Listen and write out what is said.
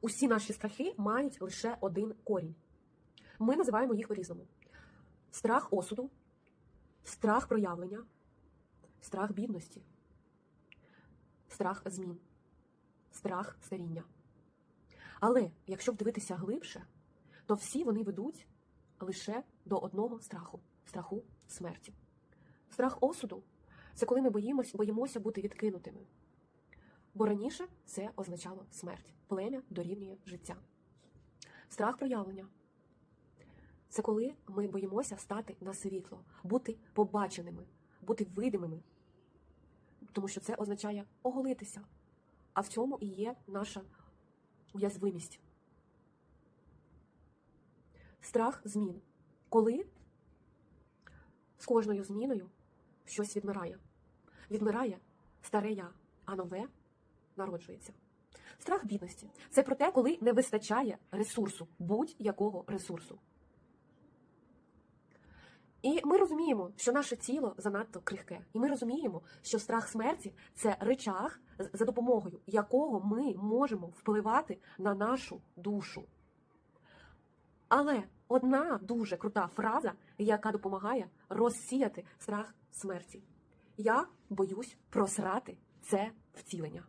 Усі наші страхи мають лише один корінь. Ми називаємо їх по-різному: страх осуду, страх проявлення, страх бідності, страх змін, страх старіння. Але якщо вдивитися глибше, то всі вони ведуть лише до одного страху страху смерті. Страх осуду це коли ми боїмося, боїмося бути відкинутими. Бо раніше це означало смерть. Плем'я дорівнює життя. Страх проявлення це коли ми боїмося стати на світло, бути побаченими, бути видимими. Тому що це означає оголитися. А в цьому і є наша уязвимість. Страх змін. Коли з кожною зміною щось відмирає. Відмирає старе я, а нове народжується. Страх бідності це про те, коли не вистачає ресурсу, будь-якого ресурсу. І ми розуміємо, що наше тіло занадто крихке. І ми розуміємо, що страх смерті це речах, за допомогою якого ми можемо впливати на нашу душу. Але одна дуже крута фраза, яка допомагає розсіяти страх смерті. Я боюсь просрати це втілення.